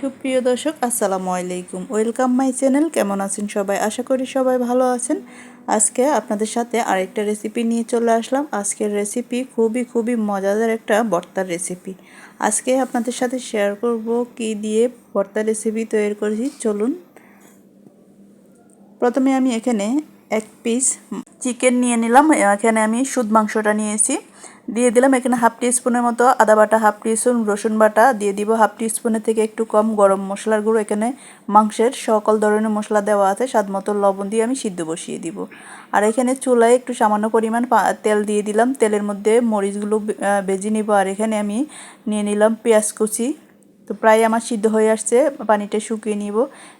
সুপ্রিয় দর্শক, আসসালামু আলাইকুম। ওয়েলকাম মাই চ্যানেল কেমন আছেন সবাই? আশা করি সবাই ভালো আছেন। আজকে আপনাদের সাথে আরেকটা রেসিপি নিয়ে চলে আসলাম। আজকের রেসিপি খুবই খুবই মজাদার একটা ভর্তার রেসিপি আজকে আপনাদের সাথে শেয়ার করব কি দিয়ে ভর্তার রেসিপি তৈরি করেছি। চলুন। প্রথমে আমি এখানে এক পিস চিকেন নিয়ে নিলাম। এখানে আমি সুদ মাংসটা নিয়েছি। দিয়ে দিলাম, এখানে হাফ টি স্পুনের মতো আদা বাটা, হাফ টি স্পুন রসুন বাটা দিয়ে দিব হাফ টি স্পুনের থেকে একটু কম গরম মশলার গুঁড়ো। এখানে মাংসের সকল ধরনের মশলা দেওয়া আছে, স্বাদ মতো লবণ দিয়ে আমি সিদ্ধ বসিয়ে দিব। আর এখানে চুলায় একটু সামান্য পরিমাণ তেল দিয়ে দিলাম, তেলের মধ্যে মরিচগুলো ভেজে নিব। আর এখানে আমি নিয়ে নিলাম পেঁয়াজ কুচি। তো প্রায় আমার সিদ্ধ হয়ে আসছে, পানিটা শুকিয়ে নিব।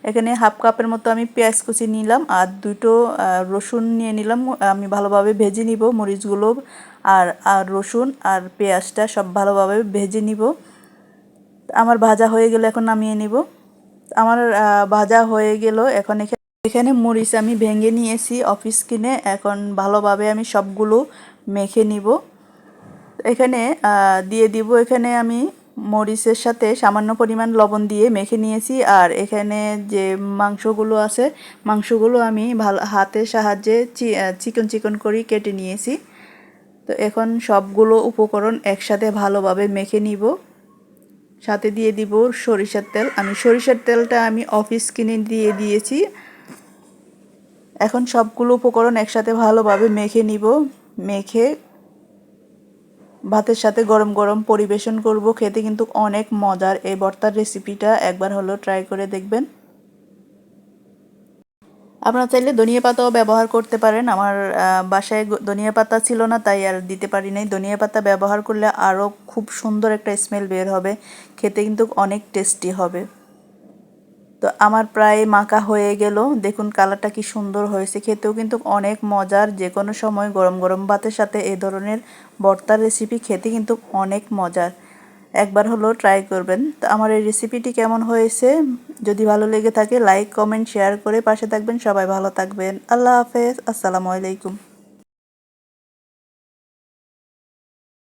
এখানে হাফ কাপের মতো আমি পেঁয়াজ কুচি নিলাম, আর দুটো রসুন নিয়ে নিলাম, আমি ভালোভাবে ভেজে নিব মরিচগুলো। আর আর রসুন আর পেঁয়াজটা সব ভালোভাবে ভেজে নিব। আমার ভাজা হয়ে গেলে এখন নামিয়ে নিব। আমার ভাজা হয়ে গেল। এখন এখানে এখানে মরিচ আমি ভেঙে নিয়েছি অফিস কিনে। এখন ভালোভাবে আমি সবগুলো মেখে নিব। এখানে দিয়ে দিব এখানে আমি মরিচের সাথে সামান্য পরিমাণ লবণ দিয়ে মেখে নিয়েছি। আর এখানে যে মাংসগুলো আছে, মাংসগুলো আমি ভালো, হাতের সাহায্যে চিকন চিকন করে কেটে নিয়েছি। তো এখন সবগুলো উপকরণ একসাথে ভালোভাবে মেখে নিব। সাথে দিয়ে দিব সরিষার তেল। আমি সরিষার তেলটা আমি অফিস কিনে দিয়ে দিয়েছি। এখন সবগুলো উপকরণ একসাথে ভালোভাবে মেখে নিব। মেখে ভাতের সাথে গরম গরম পরিবেশন করব। খেতে কিন্তু অনেক মজার। এই ভর্তার রেসিপিটা একবার হলো ট্রাই করে দেখবেন। আপনারা চাইলে ধনিয়া পাতাও ব্যবহার করতে পারেন। আমার বাসায় ধনিয়া পাতা ছিল না, তাই আর দিতে পারি নাই। ধনিয়া পাতা ব্যবহার করলে আরও খুব সুন্দর একটা স্মেল বের হবে। খেতে কিন্তু অনেক টেস্টি হবে। তো আমার প্রায় মাখা হয়ে গেল। দেখুন কালারটা কি সুন্দর হয়েছে। খেতেও কিন্তু অনেক মজার। যে কোনো সময় গরম গরম ভাতের সাথে এ ধরনের ভর্তার রেসিপি খেতে কিন্তু অনেক মজার। একবার হলো ট্রাই করবেন। তো আমার এই রেসিপিটি কেমন হয়েছে? যদি ভালো লেগে থাকে লাইক কমেন্ট শেয়ার করে পাশে থাকবেন। সবাই ভালো থাকবেন। আল্লাহ হাফেজ। আসসালামু আলাইকুম।